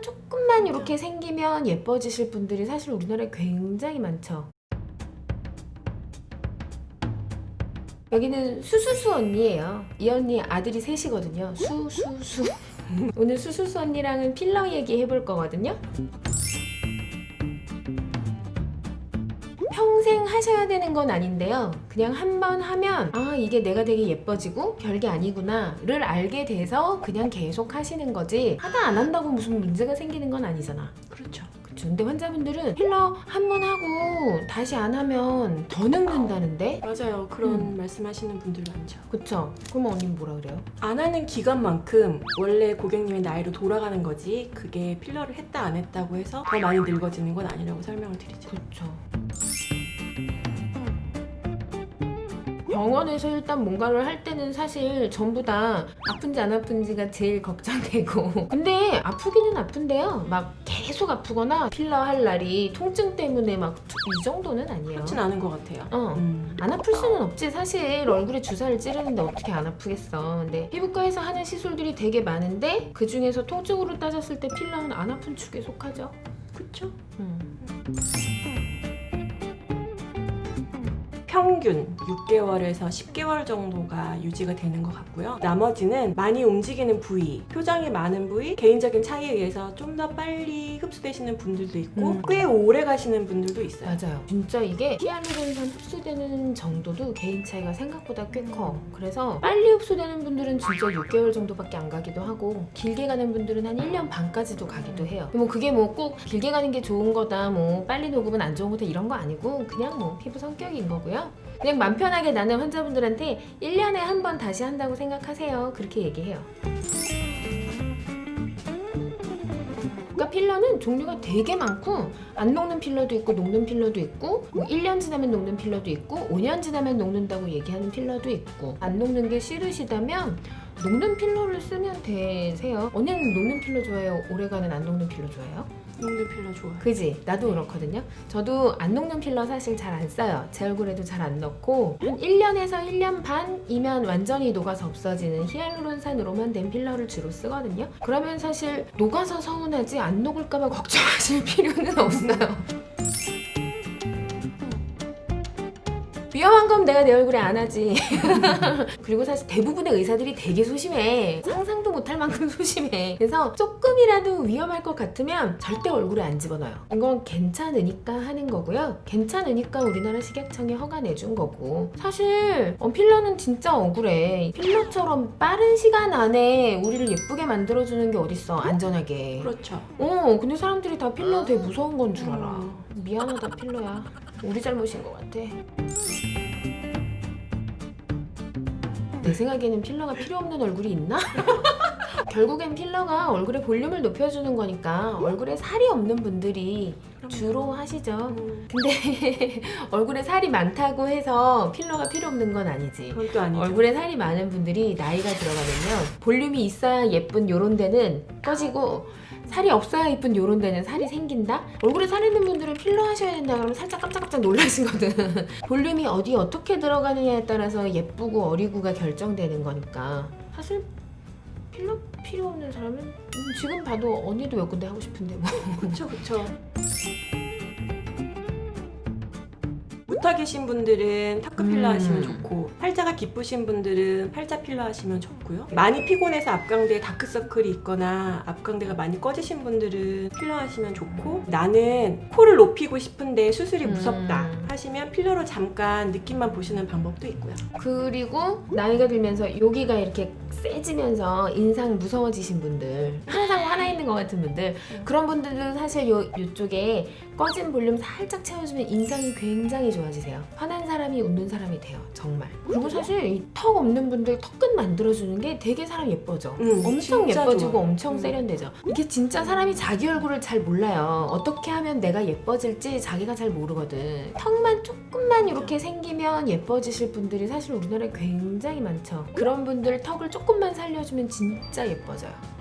턱만 조금만 이렇게 생기면 예뻐지실 분들이 사실 우리나라에 굉장히 많죠. 여기는 수수수 언니예요. 이 언니 아들이 셋이거든요. 수수수. 오늘 수수수 언니랑은 필러 얘기 해볼 거거든요. 평생 하셔야 되는 건 아닌데요. 그냥 한 번 하면 아 이게 내가 되게 예뻐지고 별게 아니구나를 알게 돼서 그냥 계속 하시는 거지 하다 안 한다고 무슨 문제가 생기는 건 아니잖아. 그렇죠. 근데 환자분들은 필러 한 번 하고 다시 안 하면 더 늙는다는데? 맞아요. 그런 음. 말씀하시는 분들 많죠. 그쵸? 그럼 언니는 뭐라 그래요? 안 하는 기간만큼 원래 고객님의 나이로 돌아가는 거지 그게 필러를 했다 안 했다고 해서 더 많이 늙어지는 건 아니라고 설명을 드리죠. 그쵸. 병원에서 일단 뭔가를 할 때는 사실 전부 다 아픈지 안 아픈지가 제일 걱정되고 근데 아프기는 아픈데요 막 계속 아프거나 필러 할 날이 통증 때문에 막 이 정도는 아니에요 그렇진 않은 것 같아요. 어. 음. 안 아플 수는 없지 사실 얼굴에 주사를 찌르는데 어떻게 안 아프겠어 근데 피부과에서 하는 시술들이 되게 많은데 그 중에서 통증으로 따졌을 때 필러는 안 아픈 축에 속하죠 그렇죠. 음. 평균 6개월에서 10개월 정도가 유지가 되는 것 같고요. 나머지는 많이 움직이는 부위, 표정이 많은 부위, 개인적인 차이에 의해서 좀 더 빨리 흡수되시는 분들도 있고 음. 꽤 오래 가시는 분들도 있어요. 맞아요. 진짜 이게 히알루론산 흡수되는 정도도 개인 차이가 생각보다 꽤 커. 그래서 빨리 흡수되는 분들은 진짜 6개월 정도밖에 안 가기도 하고 길게 가는 분들은 한 1년 반까지도 가기도 해요. 뭐 그게 뭐 꼭 길게 가는 게 좋은 거다, 뭐 빨리 녹으면 안 좋은 거다 이런 거 아니고 그냥 뭐 피부 성격인 거고요. 그냥 맘 편하게 나는 환자분들한테 1년에 한 번 다시 한다고 생각하세요. 그렇게 얘기해요. 그러니까 필러는 종류가 되게 많고 안 녹는 필러도 있고 녹는 필러도 있고 뭐 1년 지나면 녹는 필러도 있고 5년 지나면 녹는다고 얘기하는 필러도 있고 안 녹는 게 싫으시다면 녹는 필러를 쓰면 되세요. 언니는 녹는 필러 좋아해요? 오래가는 안 녹는 필러 좋아해요? 녹는 필러 좋아요. 그지? 나도 그렇거든요. 저도 안 녹는 필러 사실 잘 안 써요. 제 얼굴에도 잘 안 넣고 한 1년에서 1년 반이면 완전히 녹아서 없어지는 히알루론산으로만 된 필러를 주로 쓰거든요. 그러면 사실 녹아서 서운하지 안 녹을까봐 걱정하실 필요는 없어요. 위험한 건 내가 내 얼굴에 안 하지. 그리고 사실 대부분의 의사들이 되게 소심해. 상상도 못할 만큼 소심해. 그래서 조금이라도 위험할 것 같으면 절대 얼굴에 안 집어넣어요. 이건 괜찮으니까 하는 거고요. 괜찮으니까 우리나라 식약청이 허가 내준 거고. 사실 어, 필러는 진짜 억울해. 필러처럼 빠른 시간 안에 우리를 예쁘게 만들어주는 게 어딨어. 안전하게. 그렇죠. 어, 근데 사람들이 다 필러 되게 무서운 건 줄 알아. 음. 미안하다 필러야. 우리 잘못인 것 같아. 내 생각에는 필러가 필요 없는 얼굴이 있나? 결국엔 필러가 얼굴의 볼륨을 높여주는 거니까 얼굴에 살이 없는 분들이 주로 하시죠. 음, 근데 얼굴에 살이 많다고 해서 필러가 필요 없는 건 아니지. 그건 또 아니죠. 얼굴에 살이 많은 분들이 나이가 들어가면요 볼륨이 있어야 예쁜 요런 데는 꺼지고 살이 없어야 예쁜 요런 데는 살이 생긴다? 얼굴에 살 있는 분들은 필러 하셔야 된다 그러면 살짝 깜짝깜짝 놀라시거든. 볼륨이 어디 어떻게 들어가느냐에 따라서 예쁘고 어리고가 결정되는 거니까. 사실 필러 필요 없는 사람은 음, 지금 봐도 언니도 몇 군데 하고 싶은데 뭐. 그렇죠, 그렇 죠. 붙어 계신 분들은 타크 필러 음. 하시면 좋고 팔자가 기쁘신 분들은 팔자 필러 하시면 좋고요. 많이 피곤해서 앞광대에 다크서클이 있거나 앞광대가 많이 꺼지신 분들은 필러 하시면 좋고 나는 코를 높이고 싶은데 수술이 음. 무섭다 하시면 필러로 잠깐 느낌만 보시는 방법도 있고요. 그리고 나이가 들면서 여기가 이렇게 세지면서 인상 무서워지신 분들 항상 화나 있는 것 같은 분들 그런 분들은 사실 요, 요쪽에 꺼진 볼륨 살짝 채워주면 인상이 굉장히 좋아지세요. 화난 사람이 웃는 사람이 돼요 정말. 그리고 사실 이 턱 없는 분들 턱끝 만들어주는 게 되게 사람 예뻐져. 음, 엄청 진짜 예뻐지고 좋아. 엄청 음. 세련되죠. 이게 진짜 사람이 자기 얼굴을 잘 몰라요. 어떻게 하면 내가 예뻐질지 자기가 잘 모르거든. 턱만 조금만 이렇게 생기면 예뻐지실 분들이 사실 우리나라에 굉장히 많죠. 그런 분들 턱을 조금만 살려주면 진짜 예뻐져요